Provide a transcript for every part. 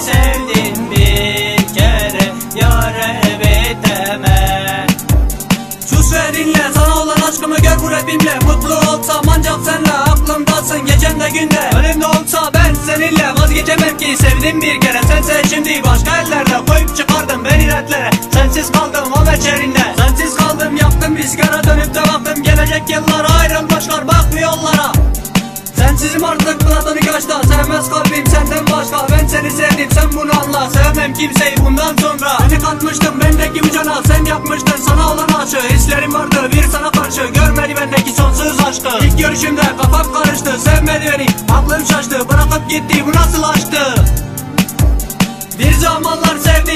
sevdim bir kere Yare biteme Şu şehrinle sana olan aşkımı gör bu rapimle. Mutlu olsam ancak senle aklımdasın gecemde günde. Önümde olsa ben seninle vazgeçemem ki. Sevdim bir kere sense şimdi başka ellerde. Koyup çıkardım beni dertlere. Sensiz kaldım o meçerinde. Sensiz kaldım yaptım bir sigara dönüp de baktım Gelecek yıllar ayrılmışlar bakmıyorlar Sensizim artık platonik aşkta Sevmez kalbim senden başka. Ben seni sevdim sen bunu anla. Sevmem kimseyi bundan sonra. Beni katmıştım bendeki bu Sen yapmıştın sana olan aşığı Hislerim vardı bir sana karşı. Görmedi bendeki sonsuz aşkı. İlk görüşümde kafam karıştı. Sevmedi beni aklım şaştı. Bırakıp gitti bu nasıl aşktı? Bir zamanlar sevdiğim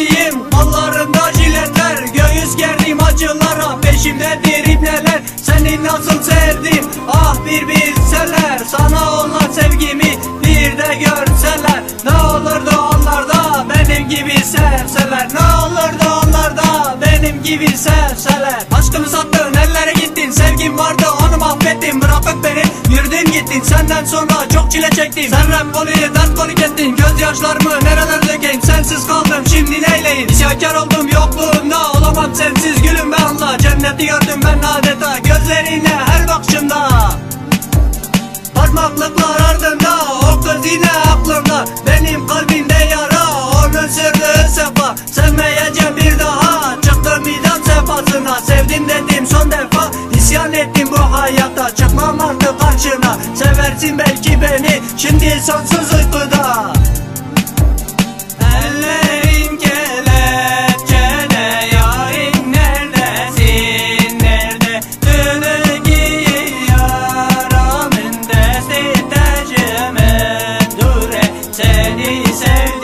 peşimdedir ibneler Seni nasıl sevdim ah bir bilseler. Sana olan sevgimi bir de görseler. Ne olurdu onlar da benim gibi sevseler. Ne olurdu onlar da benim gibi sevseler. Aşkımı sattın ellere gittin. Sevgim vardı onu mahvettin. Bırakıp beni yürüdün gittin. Senden sonra çok çile çektim. Sen golü dert golü ettin. Gözyaşlarımı nereler dökeyim Sensiz kaldım şimdi neyleyim? İsyankar oldum yokluğumda olamam sensiz gülüm ben adeta gözlerine her bakışımda. Parmaklıklar ardında o kız yine aklımda. Benim kalbimde yara onun sürdüğü sefa. Sevmeyeceğim bir daha çıktım idam sefasına. Sevdim dedim son defa isyan ettim bu hayatta Çıkmam artık karşına seversin belki beni. Şimdi sonsuz uykuda same